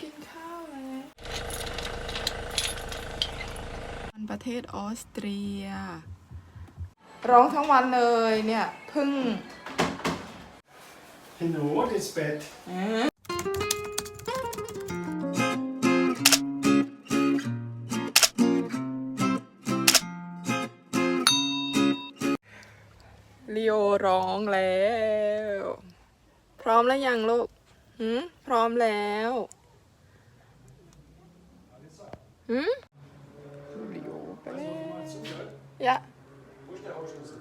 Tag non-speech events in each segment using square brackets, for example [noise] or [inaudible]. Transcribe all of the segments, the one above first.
ลีโอยอมกินข้าวแล้วมันประเทศออสเตรีย ร้องทั้งวันเลยเนี่ยเพิ่ง In Rot ins Bett. ลีโอร้องแล้ว พร้อมแล้วยังลูกหืมพร้อมแล้ว Hm? Julio. Ja. Wo ist der Hausschlüssel?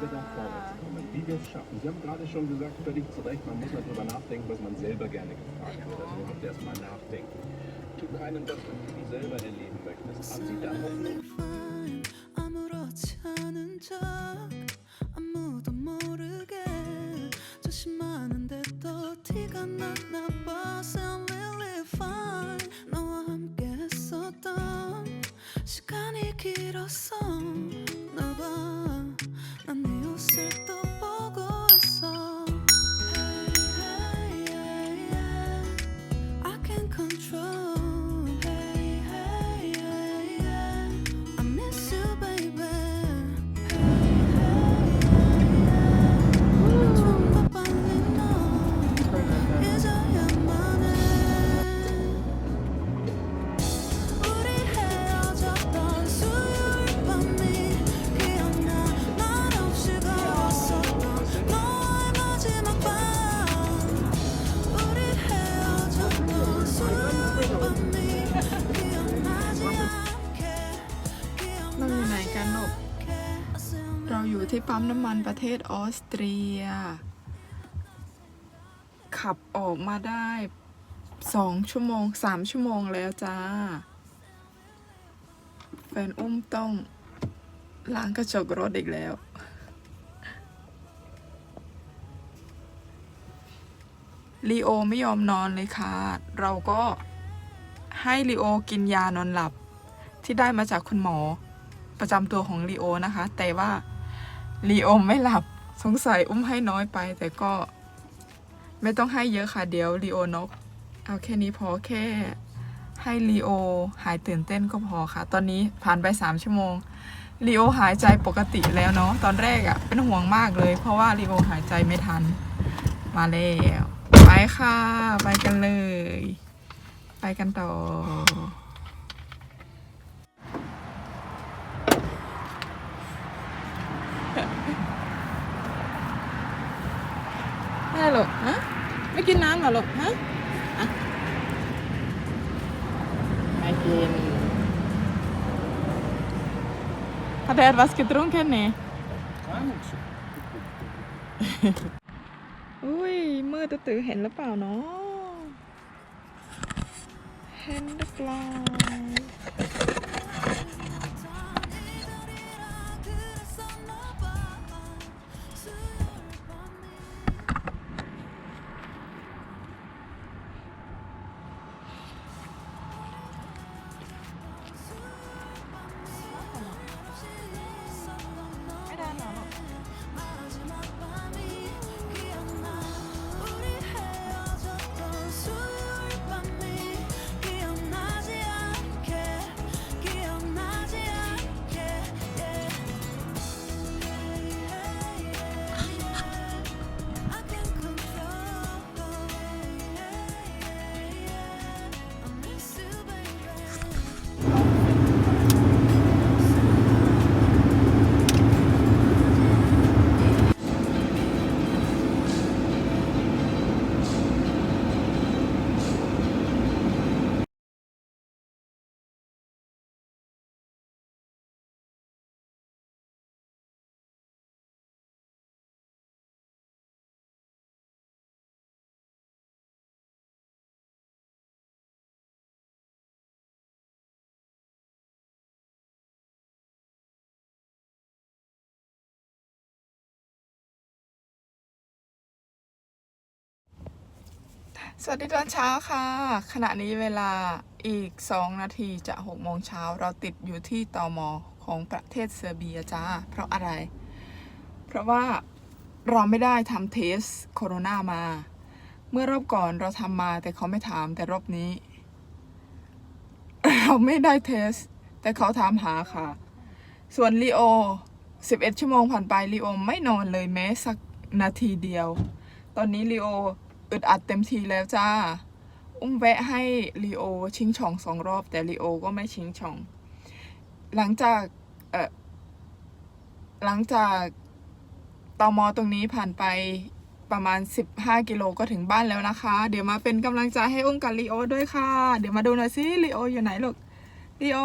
wieder nach vorne zu wie wir es schaffen. Sie haben gerade schon gesagt, völlig zu Recht, man muss mal drüber nachdenken, was man selber gerne gefragt wird. Also man erstmal nachdenken. Tu keinen das, was du selber erleben möchtest. Haben Sie da Hoffnung? ปั๊มน้ำมันประเทศออสเตรีย ขับออกมาได้สองชั่วโมงสามชั่วโมงแล้วจ้า แฟนอุ้มต้องล้างกระจกรถอีกแล้ว ลีโอไม่ยอมนอนเลยค่ะ เราก็ให้ลีโอกินยานอนหลับ ที่ได้มาจากคุณหมอประจำตัวของลีโอนะคะ แต่ว่า ลีโอไม่หลับสงสัยอุ้มให้น้อยไป แต่ก็ไม่ต้องให้เยอะค่ะเดี๋ยวลีโอนก เอาแค่นี้พอแค่ให้ลีโอหายตื่นเต้นก็พอค่ะ ตอนนี้ผ่านไปสามชั่วโมงลีโอหายใจปกติแล้วเนาะตอนแรกอะ่ะ เป็นห่วงมากเลย เพราะว่าลีโอหายใจไม่ทัน มาแล้วไปค่ะ ไปกันเลย ไปกันต่อ ไม่หรอกฮะ ไม่กินน้ำเหรอลูกฮะอะไม่กิน Hat er etwas getrunken? Nee. อุ้ยมืดตื่นๆเห็นหรือเปล่าเนาะเห็นหรือเปล่า สวัสดีตอนเช้าค่ะ ขณะนี้เวลาอีก 2 นาทีจะ6โมงเช้าเราติดอยู่ที่ตอมอของประเทศเซอร์เบียจ้า เพราะอะไร เพราะว่าเราไม่ได้ทำเทสโคโรนามา เมื่อรอบก่อนเราทำมาแต่เขาไม่ถามแต่รอบนี้ เราไม่ได้เทส แต่เขาถามหาค่ะ ส่วนลีโอ 11 ชั่วโมงผ่านไปลีโอไม่นอนเลยแม้สักนาทีเดียว ตอนนี้ลีโอ อึดอัดเต็มทีแล้วจ้า อุ้มแวะให้ลีโอชิงช่องสองรอบ แต่ลีโอก็ไม่ชิงช่อง หลังจากเออหลังจากตอมอตรงนี้ผ่านไปประมาณ 15 กิโลก็ถึงบ้านแล้วนะคะ เดี๋ยวมาเป็นกำลังใจให้อุ้มกับลีโอด้วยค่ะ เดี๋ยวมาดูหน่อยสิลีโออยู่ไหนลูกลีโอ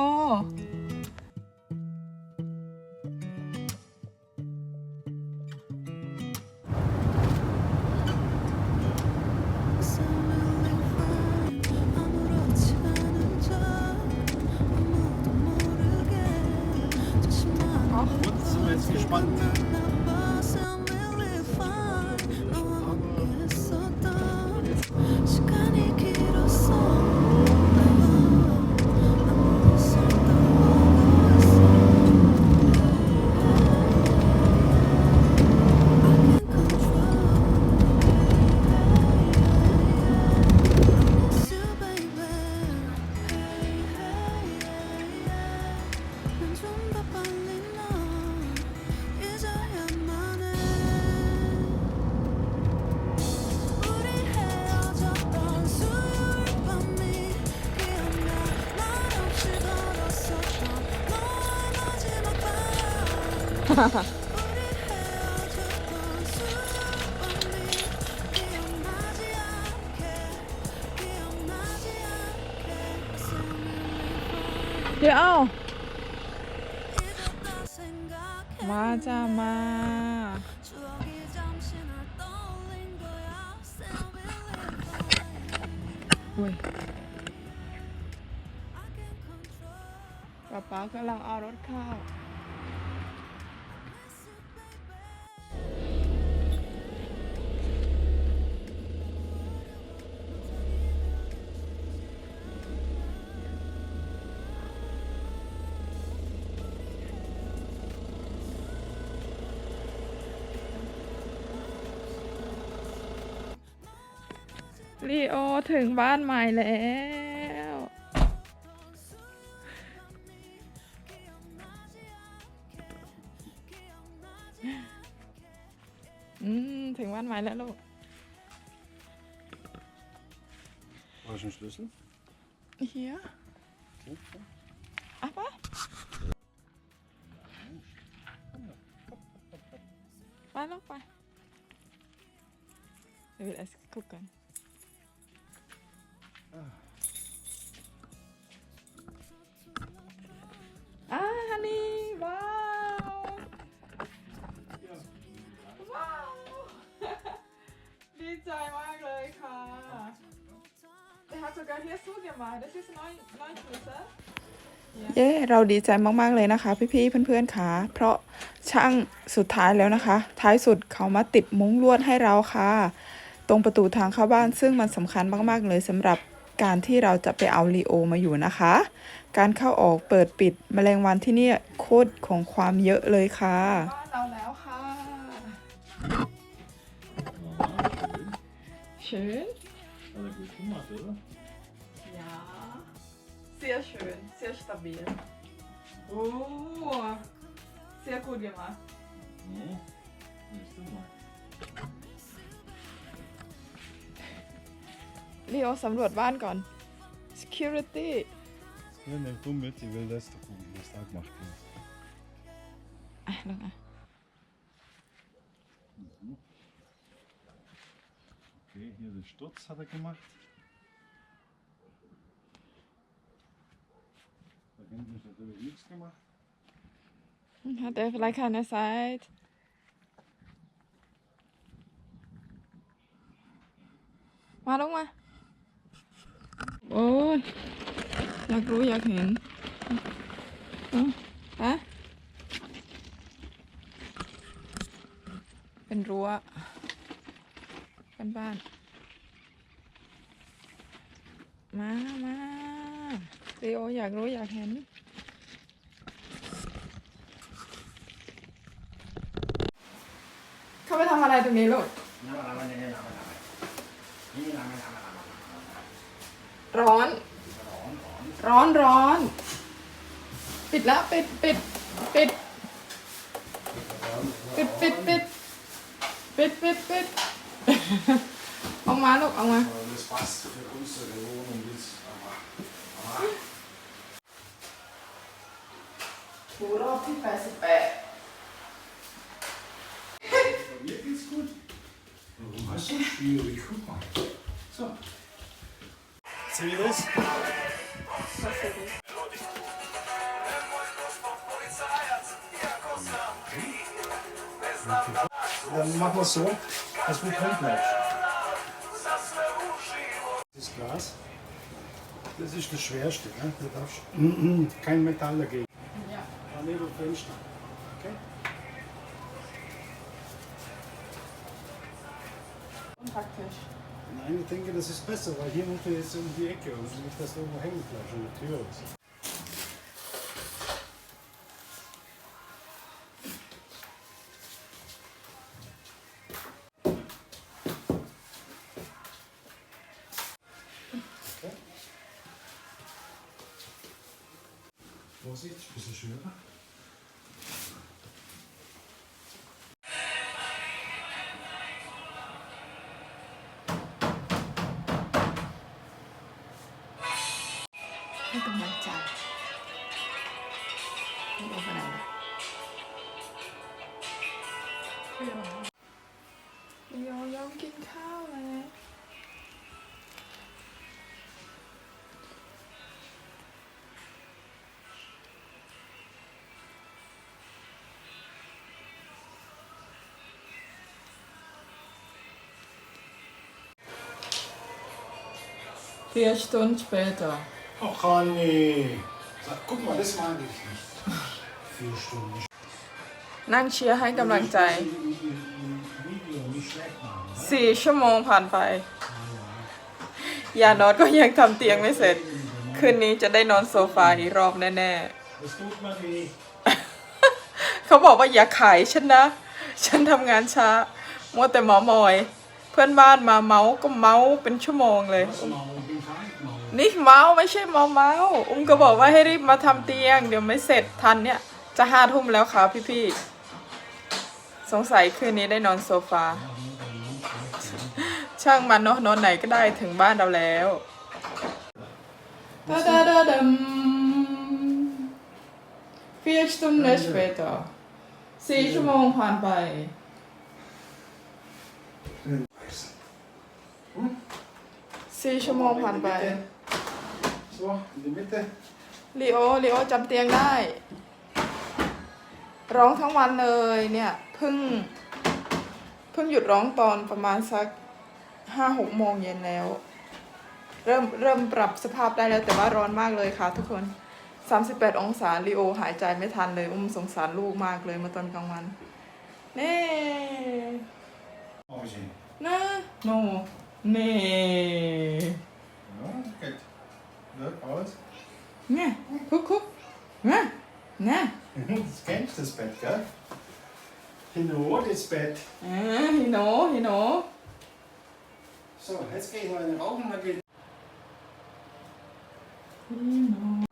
[laughs] 예, 야! 맞아, 마. 왜? 나 막을랑 아로카. ลีโอถึงบ้านใหม่แล้ว อืม ถึงบ้านใหม่แล้วลูก Wo ist ein Schlüssel? เฮียอะปะไป อสคุกกันอ่าฮันนี่ว้าว ว้าว ดีใจมากเลยค่ะ Der hat sogar hier zugemacht. Das ist neu, neu Schlüssel. เย้ เราดีใจมากๆเลยนะคะ พี่ๆ เพื่อนๆค่ะเพราะช่างสุดท้ายแล้วนะคะ ท้ายสุดเขามาติดมุ้งลวดให้เราค่ะ ตรงประตูทางเข้าบ้านซึ่งมันสำคัญมากๆเลยสำหรับ การที่เราจะไปเอาลีโอมาอยู่นะคะ การเข้าออกเปิดปิดแมลงวันที่นี่โคตรของความเยอะเลยค่ะบ้านเราแล้วค่ะ schön Hat er gut gemacht, oder? Ja, sehr schön, sehr stabil. Oh, sehr gut gemacht. Mhm. Siehst du mal. ลีโอสำรวจบ้านก่อน security Ja, ne, komm mit, ich will das doch gucken, was da gemacht wird. อ่ะลงอ่ะ Okay, hier den Sturz hat er gemacht. Da hinten ist natürlich nichts gemacht. Hat er vielleicht keine Zeit? Mal ลงมา โอ้ย อยากรู้อยากเห็นอฮะเป็นรั้วเป็นบ้าน มามาเรโออยากรู้อยากเห็นเข้าไปทำอะไรตรงนี้ลูก ร้อน ร้อนร้อน ปิดแล้วปิดปิดปิดปิดปิดปิดปิดปิดปิดออกมาลูกออกมา Das passt für unsere Wohnung jetzt, aber, aber ถูรอบที่88 bei mir geht's gut. Warum hast du schwierig? Guck mal. So. Sieh das? Dann machen wir es so, dass du drin bleibst. Das Glas, das ist das Schwerste. Ne? Du darfst kein Metall dagegen. Ja. Da neben dem Fenster. Okay? Unpraktisch. Nein, ich denke, das ist besser, weil hier musst du jetzt um die Ecke und nicht, dass irgendwo hängen bleibst an der Tür. ให้กำลังใจไม่รู้ขนาดไหนเดี๋ยวเดี๋ยวยอมกินข้าวแล้ว vier Stunden später Oh, Conny. Sag, guck mal, das mag ich nicht. Vier Stunden. นั่งเชียร์ให้กำลังใจ Video nicht schlecht machen. Ne? สี่ชั่วโมงผ่านไป ยานอนก็ยังทำเตียงไม่เสร็จ คืนนี้จะได้นอนโซฟาอีกรอบแน่ Das tut mir weh. ๆเขาบอกว่าอย่าขายฉันนะ ฉันทำงานช้า มัวแต่หมอมอย เพื่อนบ้านมาเมาก็เมาเป็นชั่วโมงเลย Was mal, นี่เมาไม่ใช่เมาเมาอุ้มก็บอกว่าให้รีบมาทำเตียง เดี๋ยวไม่เสร็จทันเนี่ย จะห้าทุ่มแล้วค่ะพี่ๆสงสัยคืนนี้ได้นอนโซฟา ช่างมันเนอะนอนไหนก็ได้ถึงบ้านเราแล้วดาดาดาดม vier Stunden später สี่ชั่วโมงผ่านไปสี่ชั่วโมงผ่านไป So, in die Mitte. ลีโอลีโอจำเตียงได้ ร้องทั้งวันเลยเนี่ยเพิ่งเพิ่งหยุดร้องตอนประมาณสักห้าหกโมงเย็นแล้ว เริ่มเริ่มปรับสภาพได้แล้วแต่ว่าร้อนมากเลยค่ะทุกคน 38 องศาลีโอหายใจไม่ทันเลย อุ้มสงสารลูกมากเลยเมื่อตอนกลางวันเน่ Mal sehen. นะโนเน่ Ja, geht. Wird aus. เนี่ยคุกคุกเนี่ยเนี่ย Das kennst du, das Bett, gell? Genau, das Bett. อ่าฮิโนฮิโน So, jetzt gehe ich mal in den Rauchen, dann geht อื